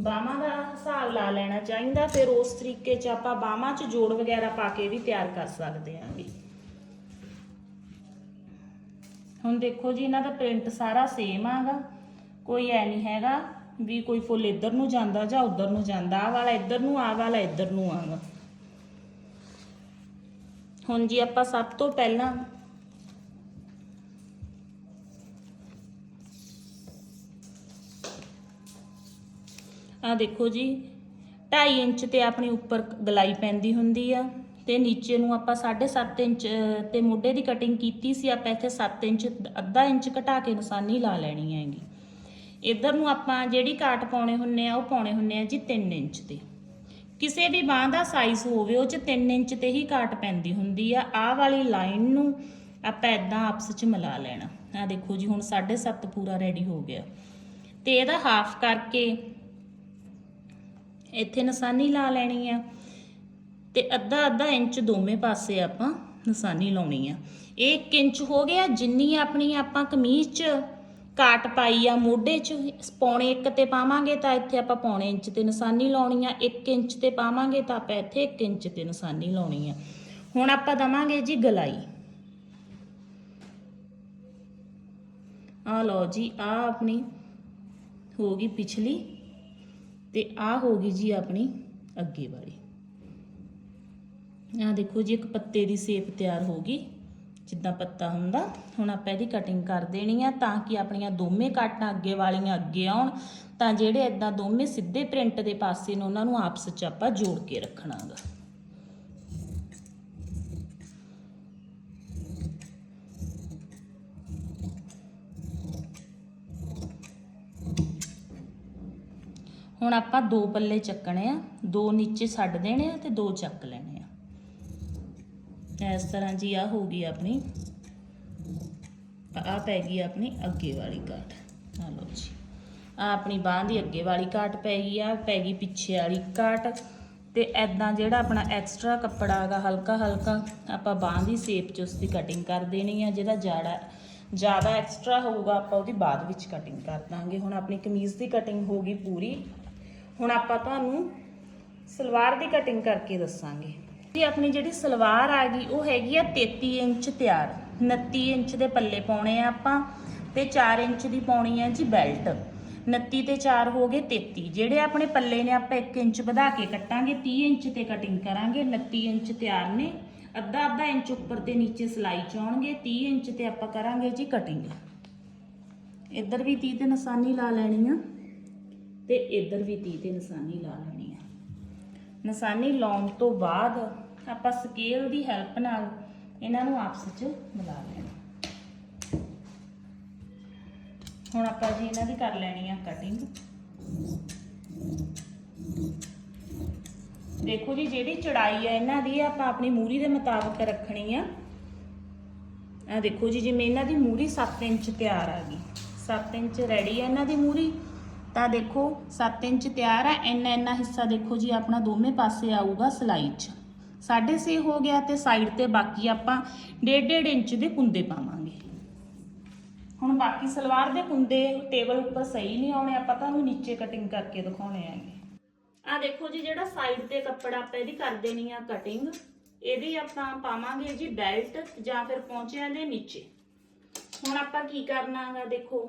ਬਾਹਾਂ ਦਾ ਹਿਸਾਬ ਲਾ ਲੈਣਾ ਚਾਹੀਦਾ, ਫਿਰ ਉਸ ਤਰੀਕੇ 'ਚ ਆਪਾਂ ਬਾਹਾਂ 'ਚ ਜੋੜ ਵਗੈਰਾ ਪਾ ਕੇ ਵੀ ਤਿਆਰ ਕਰ ਸਕਦੇ ਆਂਗੇ ਹੁਣ ਦੇਖੋ ਜੀ, ਇਹਨਾਂ ਦਾ ਪ੍ਰਿੰਟ ਸਾਰਾ ਸੇਮ ਆਗਾ। ਕੋਈ ਐ ਨਹੀਂ ਹੈਗਾ ਵੀ ਕੋਈ ਫੁੱਲ ਇੱਧਰ ਨੂੰ ਜਾਂਦਾ ਜਾਂ ਉੱਧਰ ਨੂੰ ਜਾਂਦਾ। ਆ ਵਾਲਾ ਇੱਧਰ ਨੂੰ ਆ ਵਾਲਾ ਇੱਧਰ ਨੂੰ ਆਗਾ। ਹੁਣ ਜੀ ਆਪਾਂ ਸਭ ਤੋਂ ਪਹਿਲਾਂ ਆ ਦੇਖੋ ਜੀ 2.5 ਇੰਚ ਤੇ ਆਪਣੀ ਉੱਪਰ ਗਲਾਈ ਪੈਂਦੀ ਹੁੰਦੀ ਆ ਤੇ ਨੀਚੇ ਨੂੰ ਆਪਾਂ 7.5 ਇੰਚ ਤੇ ਮੋਢੇ ਦੀ ਕਟਿੰਗ ਕੀਤੀ ਸੀ, ਆਪਾਂ ਇੱਥੇ 7 ਇੰਚ, ਅੱਧਾ ਇੰਚ ਘਟਾ ਕੇ ਨਿਸ਼ਾਨੀ ਲਾ ਲੈਣੀ ਹੈਗੀ। ਇੱਧਰ ਨੂੰ ਆਪਾਂ ਜਿਹੜੀ ਕਾਟ ਪਾਉਣੇ ਹੁੰਨੇ ਆ, ਉਹ ਪਾਉਣੇ ਹੁੰਨੇ ਆ ਜੀ 3 ਇੰਚ ਤੇ। ਕਿਸੇ ਵੀ ਬਾਹ ਦਾ ਸਾਈਜ਼ ਹੋਵੇ, ਉਹ ਚ 3 ਇੰਚ ਤੇ ਹੀ ਕਾਟ ਪੈਂਦੀ ਹੁੰਦੀ ਆ। ਆਹ ਵਾਲੀ ਲਾਈਨ ਨੂੰ ਆਪਾਂ ਇਦਾਂ ਆਪਸ ਚ ਮਿਲਾ ਲੈਣਾ। ਆ ਦੇਖੋ ਜੀ, ਹੁਣ 7.5 ਪੂਰਾ ਰੈਡੀ ਹੋ ਗਿਆ। ਤੇ ਇਹਦਾ ਹਾਫ ਕਰਕੇ ਇੱਥੇ ਨਿਸ਼ਾਨੀ ਲਾ ਲੈਣੀ ਆ। ਤੇ ਅੱਧਾ ਅੱਧਾ ਇੰਚ ਦੋਵੇਂ ਪਾਸੇ ਆਪਾਂ ਨਿਸ਼ਾਨੀ ਲਾਉਣੀ ਆ। ਇਹ 1 ਇੰਚ ਹੋ ਗਿਆ, ਜਿੰਨੀ ਆਪਣੀ ਆਪਾਂ ਕਮੀਜ਼ 'ਚ ਕਾਟ ਪਾਈ ਆ ਮੋਢੇ 'ਚ, ਪੌਣੇ 1 ਤੇ ਪਾਵਾਂਗੇ ਤਾਂ ਇੱਥੇ ਆਪਾਂ ਪੌਣੇ ਇੰਚ ਤੇ ਨਿਸ਼ਾਨੀ ਲਾਉਣੀ ਆ। 1 ਇੰਚ ਤੇ ਪਾਵਾਂਗੇ ਤਾਂ ਆਪਾਂ ਇੱਥੇ 1 ਇੰਚ ਤੇ ਨਿਸ਼ਾਨੀ ਲਾਉਣੀ ਆ। ਹੁਣ ਆਪਾਂ ਦਵਾਂਗੇ ਜੀ ਗਲਾਈ। ਆ ਲਓ ਜੀ ਆ ਆਪਣੀ ਹੋ ਗਈ ਪਿਛਲੀ ਤੇ ਆ ਹੋ ਗਈ ਜੀ ਆਪਣੀ ਅੱਗੇ ਵਾਲੀ। ਆ ਦੇਖੋ ਜੀ, ਇੱਕ ਪੱਤੇ ਦੀ ਸ਼ੇਪ ਤਿਆਰ ਹੋ ਗਈ, ਜਿੱਦਾਂ ਪੱਤਾ ਹੁੰਦਾ। ਹੁਣ ਆਪਾਂ ਇਹਦੀ ਕਟਿੰਗ ਕਰ ਦੇਣੀ ਆ ਤਾਂ ਕਿ ਆਪਣੀਆਂ ਦੋਵੇਂ ਕਾਟਾਂ ਅੱਗੇ ਵਾਲੀਆਂ ਅੱਗੇ ਆਉਣ, ਤਾਂ ਜਿਹੜੇ ਇਦਾਂ ਦੋਵੇਂ ਸਿੱਧੇ ਪ੍ਰਿੰਟ ਦੇ ਪਾਸੇ ਨੇ, ਉਹਨਾਂ ਨੂੰ ਆਪਸ ਵਿੱਚ ਆਪਾਂ ਜੋੜ ਕੇ ਰੱਖਣਾਗਾ। ਹੁਣ ਆਪਾਂ ਦੋ ਪੱਲੇ ਚੱਕਣੇ ਆ, ਦੋ ਨੀਚੇ ਛੱਡ ਦੇਣੇ ਆ ਤੇ ਦੋ ਚੱਕ ਲੈਣੇ ਆ। ਇਸ ਤਰ੍ਹਾਂ ਜੀ ਆ ਹੋ ਗਈ ਆਪਣੀ ਆ ਪੈ ਗਈ ਆਪਣੀ ਅੱਗੇ ਵਾਲੀ ਕਾਟ ਆ ਲਓ ਜੀ। ਆ ਆਪਣੀ ਬਾਹ ਦੀ ਅੱਗੇ ਵਾਲੀ ਕਾਟ ਪੈ ਗਈ ਆ ਪੈ ਗਈ ਪਿੱਛੇ ਵਾਲੀ ਕਾਟ ਤੇ ਐਦਾਂ ਜਿਹੜਾ ਆਪਣਾ ਐਕਸਟਰਾ ਕੱਪੜਾ ਹੈਗਾ ਹਲਕਾ ਹਲਕਾ, ਆਪਾਂ ਬਾਹ ਦੀ ਸ਼ੇਪ 'ਚ ਉਸ ਦੀ ਕਟਿੰਗ ਕਰ ਦੇਣੀ ਆ ਜਿਹੜਾ ਜਾੜਾ ਜ਼ਿਆਦਾ ਐਕਸਟਰਾ ਹੋਊਗਾ, ਆਪਾਂ ਉਹਦੀ ਬਾਅਦ ਵਿੱਚ ਕਟਿੰਗ ਕਰ ਦਾਂਗੇ। ਹੁਣ ਆਪਣੀ ਕਮੀਜ਼ ਦੀ ਕਟਿੰਗ ਹੋ ਗਈ ਪੂਰੀ। ਹੁਣ ਆਪਾਂ ਤੁਹਾਨੂੰ ਸਲਵਾਰ ਦੀ ਕਟਿੰਗ ਕਰਕੇ ਦੱਸਾਂਗੇ। ਜੀ, ਆਪਣੀ ਜਿਹੜੀ ਸਲਵਾਰ ਆ ਗਈ, ਉਹ ਹੈਗੀ ਆ 33 ਇੰਚ ਤਿਆਰ। 29 ਇੰਚ ਦੇ ਪੱਲੇ ਪਾਉਣੇ ਆ ਆਪਾਂ ਤੇ 4 ਇੰਚ ਦੀ ਪਾਉਣੀ ਆ ਜੀ ਬੈਲਟ 29 ਤੇ 4 ਹੋ ਗਏ 33 ਜਿਹੜੇ ਆਪਣੇ ਪੱਲੇ ਨੇ, ਆਪਾਂ 1 ਇੰਚ ਵਧਾ ਕੇ ਕੱਟਾਂਗੇ 30 ਇੰਚ ਤੇ ਕਟਿੰਗ ਕਰਾਂਗੇ 29 ਇੰਚ ਤਿਆਰ ਨੇ। ਅੱਧਾ ਅੱਧਾ ਇੰਚ ਉੱਪਰ ਤੇ ਨੀਚੇ ਸਲਾਈ ਚਾਉਣਗੇ 30 ਇੰਚ ਤੇ ਆਪਾਂ ਕਰਾਂਗੇ ਜੀ ਕਟਿੰਗ ਇੱਧਰ ਵੀ 30 ਤੇ ਨਿਸ਼ਾਨੀ ਲਾ ਲੈਣੀ ਆ। ਤੇ ਇੱਧਰ ਵੀ 30 ਤੇ ਨਿਸ਼ਾਨੀ ਲਾ ਲੈਣੀ ਆ। ਨਿਸ਼ਾਨੀ ਲਾਉਣ ਤੋਂ ਬਾਅਦ ਆਪਾਂ ਸਕੇਲ ਦੀ ਹੈਲਪ ਨਾਲ ਇਹਨਾਂ ਨੂੰ ਆਪਸ ਵਿੱਚ ਮਿਲਾ ਲੈਣਾ। ਹੁਣ ਆਪਾਂ ਜੀ ਇਹਨਾਂ ਦੀ ਕਰ ਲੈਣੀ ਆ ਕਟਿੰਗ ਦੇਖੋ ਜੀ, ਜਿਹੜੀ ਚੜਾਈ ਹੈ ਇਹਨਾਂ ਦੀ ਆਪਾਂ ਆਪਣੀ ਮੂਰੀ ਦੇ ਮੁਤਾਬਕ ਰੱਖਣੀ ਆ। ਆ ਦੇਖੋ ਜੀ, ਜਿਵੇਂ ਇਹਨਾਂ ਦੀ ਮੂਰੀ 7 ਇੰਚ ਤਿਆਰ ਆ ਗਈ। 7 ਇੰਚ ਰੈਡੀ ਹੈ ਇਹਨਾਂ ਦੀ ਮੂਰੀ। ਤਾਂ ਦੇਖੋ 7 ਇੰਚ ਤਿਆਰ ਆ, ਇੰਨਾ ਇੰਨਾ ਹਿੱਸਾ ਦੇਖੋ ਜੀ, ਆਪਣਾ ਦੋਵੇਂ ਪਾਸੇ ਆਊਗਾ ਸਲਾਈ 'ਚ। 6.5 ਹੋ ਗਿਆ ਤੇ ਸਾਈਡ ਤੇ ਬਾਕੀ ਆਪਾਂ 1.5 ਇੰਚ ਦੇ ਕੁੰਦੇ ਪਾਵਾਂਗੇ। ਹੁਣ ਬਾਕੀ ਸਲਵਾਰ ਦੇ ਕੁੰਦੇ ਟੇਬਲ ਉੱਪਰ ਸਹੀ ਨਹੀਂ ਆਉਣੇ, ਆਪਾਂ ਤੁਹਾਨੂੰ ਨੀਚੇ ਕਟਿੰਗ ਕਰਕੇ ਦਿਖਾਉਣੇ ਆਗੇ ਆ ਦੇਖੋ ਜੀ, ਜਿਹੜਾ ਸਾਈਡ ਤੇ ਕੱਪੜਾ ਆਪਾਂ ਇਹਦੀ ਕਰ ਦੇਣੀ ਆ ਕਟਿੰਗ ਇਹਦੀ ਆਪਾਂ ਪਾਵਾਂਗੇ ਜੀ ਬੈਲਟ ਜਾਂ ਫਿਰ ਪੌਂਚਿਆਂ ਦੇ ਨੀਚੇ। ਹੁਣ ਆਪਾਂ ਕੀ ਕਰਨਾਗਾ ਦੇਖੋ।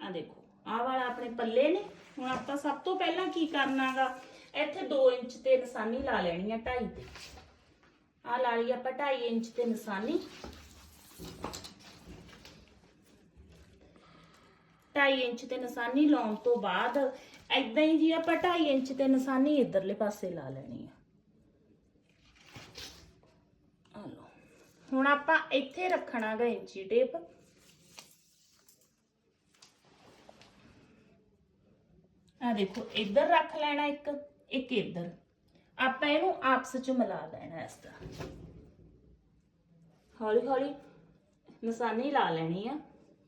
ਆ ਦੇਖੋ। ਆਹ ਵਾਲਾ ਆਪਣੇ ਪੱਲੇ ਨੇ। ਹੁਣ ਆਪਾਂ ਸਭ ਤੋਂ ਪਹਿਲਾਂ ਕੀ ਕਰਨਾਗਾ? ਇੱਥੇ 2 ਇੰਚ ਤੇ ਨਿਸ਼ਾਨੀ ਲਾ ਲੈਣੀ ਆ 2.5 ਤੇ। ਆ ਲਾ ਲਈ ਆਪਾਂ 2.5 ਇੰਚ ਤੇ ਨਿਸ਼ਾਨੀ। 2.5 ਇੰਚ ਤੇ ਨਿਸ਼ਾਨੀ ਲਾਉਣ ਤੋਂ ਬਾਅਦ ਐਦਾਂ ਹੀ ਜੀ ਆਪਾਂ 2.5 ਇੰਚ ਤੇ ਨਿਸ਼ਾਨੀ ਇਧਰਲੇ ਪਾਸੇ ਲਾ ਲੈਣੀ ਆ। ਹੁਣ ਆਪਾਂ ਇੱਥੇ ਰੱਖਣਾ ਗਾ ਇੰਚੀ ਟੇਪ। ਆ ਦੇਖੋ, ਇੱਧਰ ਰੱਖ ਲੈਣਾ ਇੱਕ ਇੱਕ ਇੱਧਰ। ਆਪਾਂ ਇਹਨੂੰ ਆਪਸ ਚ ਮਿਲਾ ਲੈਣਾ ਇਸ ਤਰ੍ਹਾਂ। ਹੌਲੀ ਹੌਲੀ ਨਿਸ਼ਾਨੀ ਲਾ ਲੈਣੀ ਆ।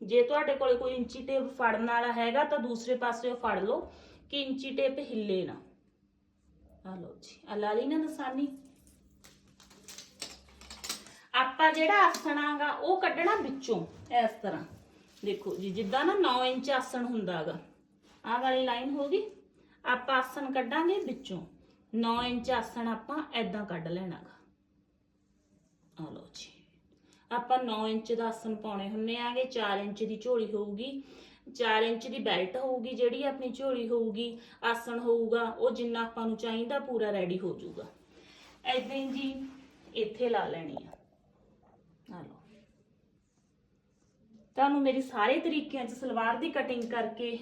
ਜੇ ਤੁਹਾਡੇ ਕੋਲ ਕੋਈ ਇੰਚੀ ਟੇਪ ਫੜਨ ਵਾਲਾ ਹੈਗਾ, ਤਾਂ ਦੂਸਰੇ ਪਾਸੇ ਉਹ ਫੜ ਲਓ, ਕਿ ਇੰਚੀ ਟੇਪ ਹਿੱਲੇ ਨਾ। ਆ ਲਓ ਜੀ, ਆ ਲਾ ਲਈ ਨਾ ਨਿਸ਼ਾਨੀ। ਆਪਾਂ ਜਿਹੜਾ ਆਸਣ ਆਗਾ, ਉਹ ਕੱਢਣਾ ਵਿੱਚੋਂ, ਇਸ ਤਰ੍ਹਾਂ। ਦੇਖੋ ਜੀ, ਜਿੱਦਾਂ ਨਾ 9 ਇੰਚ ਆਸਣ ਹੁੰਦਾਗਾ। ਆਹ ਵਾਲੀ ਲਾਈਨ ਹੋ ਗਈ। ਆਪਾਂ ਆਸਣ ਕੱਢਾਂਗੇ ਵਿੱਚੋਂ। 9 ਇੰਚ ਆਸਣ ਆਪਾਂ ਐਦਾਂ ਕੱਢ ਲੈਣਾਗਾ। ਆ ਲਓ ਜੀ। ਆਪਾਂ 9 ਇੰਚ ਦਾ ਆਸਣ ਪਾਉਣੇ ਹੁੰਨੇ ਆਗੇ। 4 ਇੰਚ ਦੀ ਝੋਲੀ ਹੋਊਗੀ। 4 ਇੰਚ ਦੀ ਬੈਲਟ ਹੋਊਗੀ ਜਿਹੜੀ ਆਪਣੀ ਝੋਲੀ ਹੋਊਗੀ। ਆਸਣ ਹੋਊਗਾ, ਉਹ ਜਿੰਨਾ ਆਪਾਂ ਨੂੰ ਚਾਹੀਦਾ ਪੂਰਾ ਰੈਡੀ ਹੋ ਜਾਊਗਾ। ਐਦਾਂ ਹੀ ਜੀ ਇੱਥੇ ਲਾ ਲੈਣੀ ਆ। ਆ ਲਓ। ਤੁਹਾਨੂੰ ਮੇਰੀ ਸਾਰੇ ਤਰੀਕਿਆਂ 'ਚ ਸਲਵਾਰ ਦੀ ਕਟਿੰਗ ਕਰਕੇ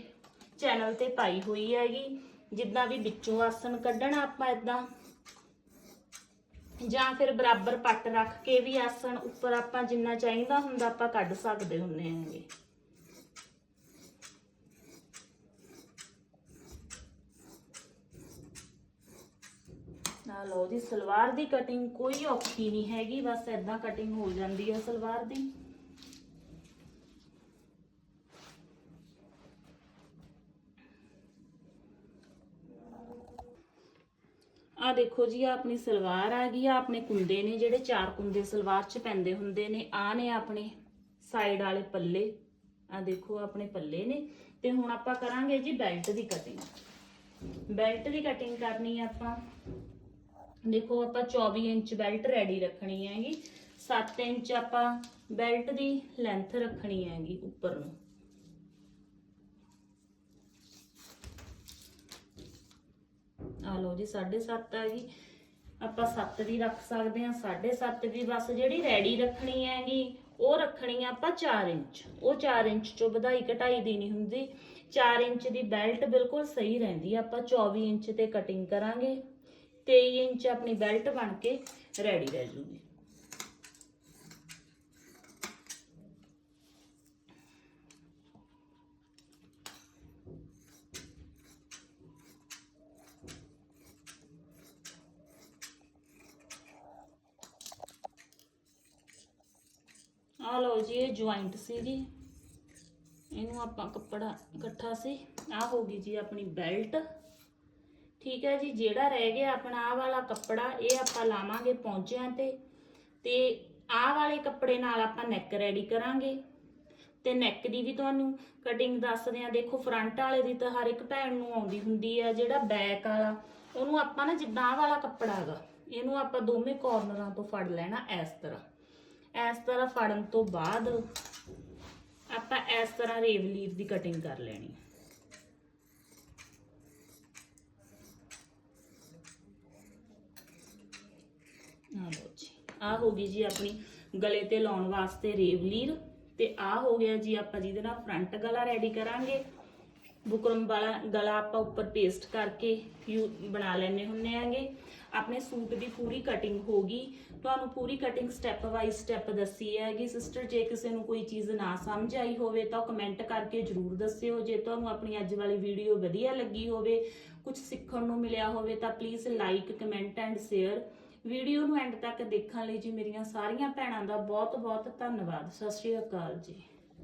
ਚੈਨਲ ਤੇ ਪਾਈ ਹੋਈ ਹੈਗੀ। ਜਿੱਦਾਂ ਵੀ ਵਿੱਚੋਂ ਆਸਣ ਕੱਢਣਾ ਆਪਾਂ ਇਦਾਂ ਜਾਂ ਫਿਰ ਬਰਾਬਰ ਪੱਟ ਰੱਖ ਕੇ ਵੀ ਆਸਣ ਉੱਪਰ ਆਪਾਂ ਜਿੰਨਾ ਚਾਹੀਦਾ ਹੁੰਦਾ ਆਪਾਂ ਕੱਢ ਸਕਦੇ ਹੁੰਨੇ ਆਂਗੇ ਨਾ ਲਓ ਜੀ ਸਲਵਾਰ ਦੀ ਕਟਿੰਗ ਕੋਈ ਔਖੀ ਨਹੀਂ ਹੈਗੀ, ਬਸ ਐਦਾਂ ਕਟਿੰਗ ਹੋ ਜਾਂਦੀ ਹੈ ਸਲਵਾਰ ਦੀ। ਆ ਦੇਖੋ ਜੀ ਆ ਆਪਣੀ ਸਲਵਾਰ ਆ ਗਈ ਆ ਆਪਣੇ ਕੁੰਦੇ ਨੇ ਜਿਹੜੇ ਚਾਰ ਕੁੰਦੇ ਸਲਵਾਰ 'ਚ ਪੈਂਦੇ ਹੁੰਦੇ ਨੇ ਆ ਨੇ ਆਪਣੇ ਸਾਈਡ ਵਾਲੇ ਪੱਲੇ ਆ ਦੇਖੋ ਆਪਣੇ ਪੱਲੇ ਨੇ, ਤੇ ਹੁਣ ਆਪਾਂ ਕਰਾਂਗੇ ਜੀ ਬੈਲਟ ਦੀ ਕਟਿੰਗ ਬੈਲਟ ਦੀ ਕਟਿੰਗ ਕਰਨੀ ਆ ਆਪਾਂ। ਦੇਖੋ ਆਪਾਂ 24 ਇੰਚ ਬੈਲਟ ਰੈਡੀ ਰੱਖਣੀ ਹੈਗੀ 7 ਇੰਚ ਆਪਾਂ ਬੈਲਟ ਦੀ ਲੈਂਥ ਰੱਖਣੀ ਹੈਗੀ ਉੱਪਰ ਨੂੰ। ਆ ਲਓ ਜੀ 7.5 ਆ ਗਈ ਆਪਾਂ 7 ਵੀ ਰੱਖ ਸਕਦੇ ਹਾਂ 7.5 ਵੀ। ਬਸ ਜਿਹੜੀ ਰੈਡੀ ਰੱਖਣੀ ਹੈਗੀ, ਉਹ ਰੱਖਣੀ ਆ ਆਪਾਂ 4 ਇੰਚ। ਉਹ 4 ਇੰਚ ਚੋਂ ਵਧਾਈ ਘਟਾਈ ਦੀ ਨਹੀਂ ਹੁੰਦੀ। 4 ਇੰਚ ਦੀ ਬੈਲਟ ਬਿਲਕੁਲ ਸਹੀ ਰਹਿੰਦੀ ਆ। ਆਪਾਂ 24 ਇੰਚ ਤੇ ਕਟਿੰਗ ਕਰਾਂਗੇ। 23 ਇੰਚ ਆਪਣੀ ਬੈਲਟ ਬਣ ਕੇ ਰੈਡੀ ਰਹਿ ਜੂਗੀ। ਆ ਲਓ ਜੀ, ਇਹ ਜੁਆਇੰਟ ਸੀ ਜੀ। ਇਹਨੂੰ ਆਪਾਂ ਕੱਪੜਾ ਇਕੱਠਾ ਸੀ। ਆ ਹੋ ਗਈ ਜੀ ਆਪਣੀ ਬੈਲਟ ਠੀਕ ਹੈ ਜੀ, ਜਿਹੜਾ ਰਹਿ ਗਿਆ ਆਪਣਾ ਆਹ ਵਾਲਾ ਕੱਪੜਾ, ਇਹ ਆਪਾਂ ਲਾਵਾਂਗੇ ਪੌਂਚਿਆਂ ਤੇ। ਤੇ ਆ ਵਾਲੇ ਕੱਪੜੇ ਨਾਲ ਆਪਾਂ ਨੈਕ ਰੈਡੀ ਕਰਾਂਗੇ। ਤੇ ਨੈਕ ਦੀ ਵੀ ਤੁਹਾਨੂੰ ਕਟਿੰਗ ਦੱਸਦੇ ਆ ਦੇਖੋ ਫਰੰਟ ਵਾਲੇ ਦੀ ਤਾਂ ਹਰ ਇੱਕ ਭੈਣ ਨੂੰ ਆਉਂਦੀ ਹੁੰਦੀ ਆ, ਜਿਹੜਾ ਬੈਕ ਵਾਲਾ। ਉਹਨੂੰ ਆਪਾਂ ਨਾ ਜਿੱਦਾਂ ਆਹ ਵਾਲਾ ਕੱਪੜਾ ਹੈਗਾ, ਇਹਨੂੰ ਆਪਾਂ ਦੋਵੇਂ ਕਾਰਨਰਾਂ ਤੋਂ ਫੜ ਲੈਣਾ ਇਸ ਤਰ੍ਹਾਂ। ਇਸ ਤਰ੍ਹਾਂ ਫੜਨ ਤੋਂ ਬਾਅਦ ਆਪਾਂ ਇਸ ਤਰ੍ਹਾਂ ਰੇਵਲੀਰ ਦੀ ਕਟਿੰਗ ਕਰ ਲੈਣੀ। ਹੈ ਆ ਲਓ ਜੀ। ਆ ਹੋ ਗਈ ਜੀ ਆਪਣੀ ਗਲੇ ਤੇ ਲਾਉਣ ਵਾਸਤੇ ਰੇਵਲੀਰ ਤੇ ਆ ਹੋ ਗਿਆ ਜੀ ਆਪਾਂ ਜਿਹਦੇ ਨਾਲ ਫਰੰਟ ਗਲਾ ਰੈਡੀ ਕਰਾਂਗੇ। ਬੁਕਰਮ ਵਾਲਾ ਗਲਾ ਆਪਾਂ ਉੱਪਰ ਪੇਸਟ ਕਰਕੇ ਯੂ- ਬਣਾ ਲੈਣੇ ਹੁੰਨੇ ਆਂਗੇ ਆਪਣੇ ਸੂਟ ਦੀ ਪੂਰੀ ਕਟਿੰਗ ਹੋ ਗਈ। ਤੁਹਾਨੂੰ ਪੂਰੀ ਕਟਿੰਗ ਸਟੈਪ ਬਾਈ ਸਟੈਪ ਦੱਸੀ ਹੈਗੀ ਸਿਸਟਰ ਜੇ ਕਿਸੇ ਨੂੰ ਕੋਈ ਚੀਜ਼ ਨਾ ਸਮਝ ਆਈ ਹੋਵੇ ਤਾਂ ਕਮੈਂਟ ਕਰਕੇ ਜਰੂਰ ਦੱਸਿਓ। ਜੇ ਤੁਹਾਨੂੰ ਆਪਣੀ ਅੱਜ ਵਾਲੀ ਵੀਡੀਓ ਵਧੀਆ ਲੱਗੀ ਹੋਵੇ ਕੁਝ ਸਿੱਖਣ ਨੂੰ ਮਿਲਿਆ ਹੋਵੇ ਤਾਂ please like comment and share video ਨੂੰ ਐਂਡ ਤੱਕ ਦੇਖਣ ਲਈ ਜੀ ਮੇਰੀਆਂ ਸਾਰੀਆਂ ਭੈਣਾਂ ਦਾ ਬਹੁਤ ਬਹੁਤ ਧੰਨਵਾਦ। ਸਤਿ ਸ਼੍ਰੀ ਅਕਾਲ ਜੀ।